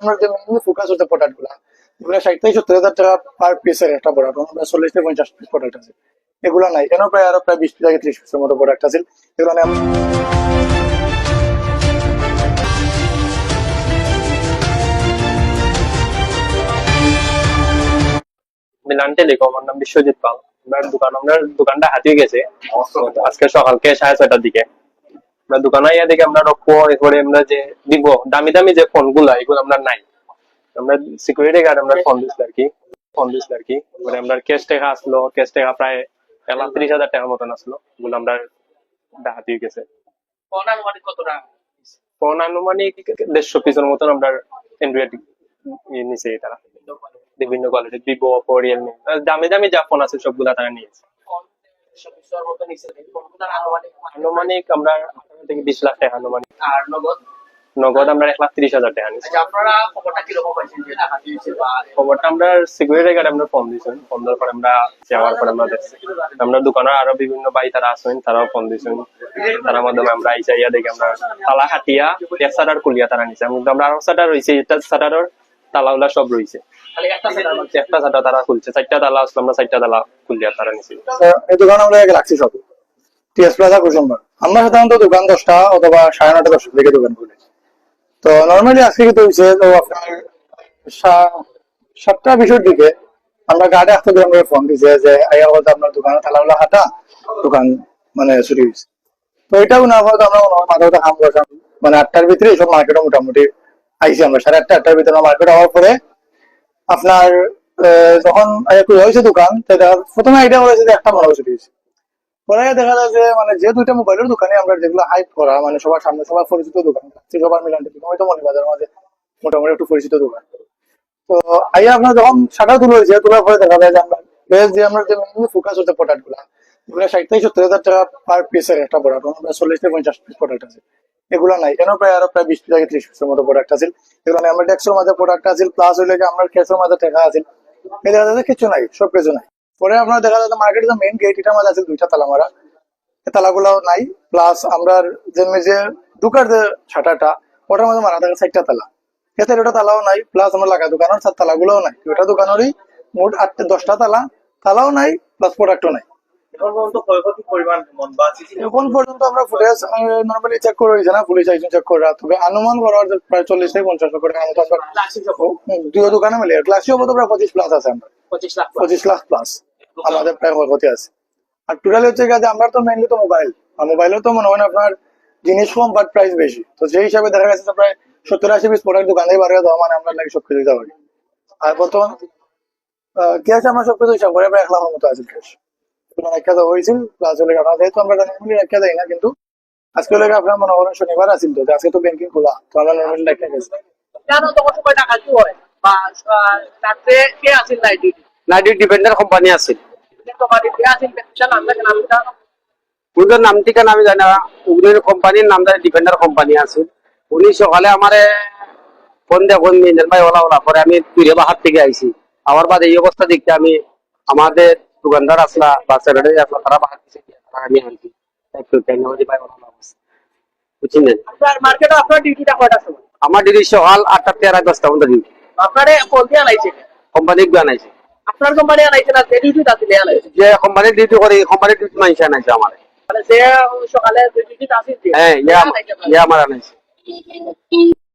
আমরা যে mainly focus হচ্ছে প্রোডাক্টগুলা ষাট থেকে সত্তর হাজার টাকা পার পিসের একটা প্রোডাক্ট আমরা চল্লিশ থেকে পঞ্চাশ পিস প্রোডাক্ট আছে। এগুলো নাই কেন প্রায় আরও প্রায় বিশ থেকে ত্রিশ পিসের মতো প্রোডাক্ট আছে। এগুলো নিয়ে মিলান টেলিকম আমার নাম বিশ্বজিৎ পাল। আমরা দোকান আপনার দোকানটা হাতিয়ে গেছে। আজকে সকালকে সাড়ে ছয়টার দিকে। আমরা দোকানে ইয়া দিকে আমরা এরপরে আমরা যে দিব দামি দামি যে ফোনগুলা এগুলো আমরা নাই। আমরা সিকিউরিটি গার্ড আমরা ফোন আর কি। ফোন আর কি। আমরা ক্যাশ টাকা আসলো ক্যাশ টাকা প্রায় ত্রিশ হাজার টাকার মতন আসলো। এগুলো আমরা হাতিয়ে গেছে। ফোন আনুমানিক কত টাকা? ফোন আনুমানিক দেড়শো পিসের মতন আমরা অ্যান্ড্রয়েড নিচে তারা। বিভিন্ন কোয়ালিটি ভিভো ওপো রিয়েলমি দামি দামি যা ফোন আছে সবগুলা তারা নিয়েছে ফোন সবিস্তর মতো নিচে ফোনগুলোর আনুমানিক আমরা আঠারো থেকে বিশ লাখ টাকা আনুমানিক। আর নগদ? নগদ আমরা এক লাখ তিরিশ হাজার টাকা নিয়েছি আচ্ছা খবরটা কীরকম পাইছেন যে টাকা দিয়েছে বা খবরটা আমরা সিকিউরিটি গার্ড আমরা ফোন দিয়েছেন ফোন দেওয়ার পর আমরা যাওয়ার পর আমরা দেখছি। আমরা দোকানের আরও বিভিন্ন ভাই তারা আছেন তারাও ফোন দিয়েছেন। তার মাধ্যমে আমরা আইসা ইয়া দেখি আমরা তালা হাতিয়া এক সাটার কুলিয়া তারা নিছে আমরা আরও সাটার রয়েছে এটা সাটারের সব রয়েছে। একটা তারা খুলছে চারটা তালা আসলে আমরা চারটা তালা কুলিয়া তারা নিছি। এই দোকান আমরা আগে সব। টিএস প্লাজা কুসুম্বার আমরা সাধারণত দোকান দশটা অথবা সাড়ে নটা দশটা থেকে দোকান খুলি। তো নর্মালি আজকে কি হয়েছে তো আপনার সাতটা বিশুর দিকে আমরা গাড়ি আসতে ফোন দিছে যে আইয়া বলতে আপনার দোকানে তালাগুলো হাঁটা দোকান মানে চুরি হয়েছে। তো এটাও না হয়তো আমরা মাথাটা কাম করতাম মানে আটটার ভিতরে সব মার্কেটে মোটামুটি আইছি আমরা। সাড়ে আটটা আটটার ভিতরে মার্কেট হওয়ার পরে আপনার যখন হয়েছে দোকান প্রথমে আইডিয়া করেছে যে একটা মানুষ দিয়েছে হয়েছে পরে দেখা যায় যে মানে যে দুইটা মোবাইলের দোকানে আমরা যেগুলো হাইপ করা মানে সবার সামনে সবার পরিচিত দোকান সবার মিলান হয়তো মনে বাজার মাঝে মোটামুটি একটু পরিচিত দোকান। তো আইয়া আপনার যখন সাটা তুলে হয়েছে তোলার পরে দেখা যায় যে আমরা, বেশ যে আমরা যে মেইনলি ফোকাস হচ্ছে প্রোডাক্ট সত্তর হাজার টাকা পার পিসের একটা প্রোডাক্ট আমরা চল্লিশ থেকে পঞ্চাশ পিস প্রোডাক্ট আছে। এগুলো নাই প্রায় আরও প্রায় বিশ ত্রিশ পিসের মতো প্রোডাক্ট আছে। এগুলো নাই মাঝে প্রোডাক্ট আছে প্লাস হইলে আমরা ক্যাশের মাঝে টাকা আছে। এই দেখা যাচ্ছে কিছু নাই সব কিছু নাই। পরে আপনার দেখা যাচ্ছে মার্কেটে গেট মাঝে আছে দুইটা তালা মারা। এই তালাগুলো নাই প্লাস আমরা যে যে ঢুকার যে ছাটাটা ওটার মধ্যে মারা থাকে চারটা তালা। এতে ওটা তালাও নাই প্লাস আমরা লাগা দোকানের তালাগুলোও নাই। ওটা দোকানেরই মোট আটটা দশটা তালা, তালাও নাই প্লাস প্রোডাক্টও নাই। এখন পর্যন্ত ক্ষয়ক্ষতির পরিমাণ কেমন? বা এখন পর্যন্ত আমরা ফুটেজ নর্মালি চেক করে হয়েছে না পুলিশ আইসন চেক করা তবে অনুমান করার প্রায় চল্লিশ থেকে পঞ্চাশ লক্ষ টাকার মতো আমরা ক্লাসিক যখন? দুই দোকানে মিলে। ক্লাসিও মতো প্রায় পঁচিশ প্লাস আছে আমরা। পঁচিশ লাখ পঁচিশ লাখ প্লাস আমাদের প্রায় ক্ষয়ক্ষতি আছে। আর টোটালি হচ্ছে গিয়ে আমরা তো মেইনলি তো মোবাইল আর মোবাইলেও তো মনে হয় না আপনার জিনিস কম বাট প্রাইস বেশি। তো সেই হিসাবে দেখা গেছে প্রায় সত্তর আশি পিস প্রোডাক্ট দোকানে বাড়ি দেওয়া মানে আমরা সবকিছু দিতে পারি আর বর্তমান ক্যাশ আমরা সবকিছু হিসাব করে প্রায় এক লাখের মতো আছে ক্যাশ এক কাজা হয়েছিল প্লাস হলে আমরা যেহেতু আমরা নর্মালি কাজাই না কিন্তু আজকে হলে আপনার মনে করেন শনিবার আছিল তো আজকে তো ব্যাংকিং খোলা তো আমরা নর্মালি একটা গেছি। কেন তখন সময় টাকা কি হয়? বা কে ডিউটি ডিপেন্ডার কোম্পানি কোম্পানি কে নাম দেখেন ওদের নাম ঠিকানা আমি জানি না ওদের কোম্পানির নাম জানি ডিপেন্ডার কোম্পানি আছে। উনি সকালে আমারে ফোন দিয়ে ফোন দিন ভাই ওলা ওলা পরে আমি তুই বাহার থেকে আইছি। আমার বাদে এই অবস্থা দেখতে আমি আমাদের তারা বাহার দিছে তারা আমি আনছি। একটু ভাই ওলা ওলা অবস্থা। বুঝছেন আপনার মার্কেটে আপনার ডিউটিটা কয়টার সময় আমার দিদি সকাল আটটা থেকে দশটা পর্যন্ত দিন আপনারে ফোন দিয়ে আনাইছে? কোম্পানি আনাইছে। আপনার কোম্পানি আনাইছে না যে ডিউটি তাতে আনাইছে? যে কোম্পানির ডিউটি করে কোম্পানির ডিউটি মাইছে আনাইছে আমার। মানে যে সকালে ডিউটি আছে হ্যাঁ ইয়া ইয়া আমার আনাইছে।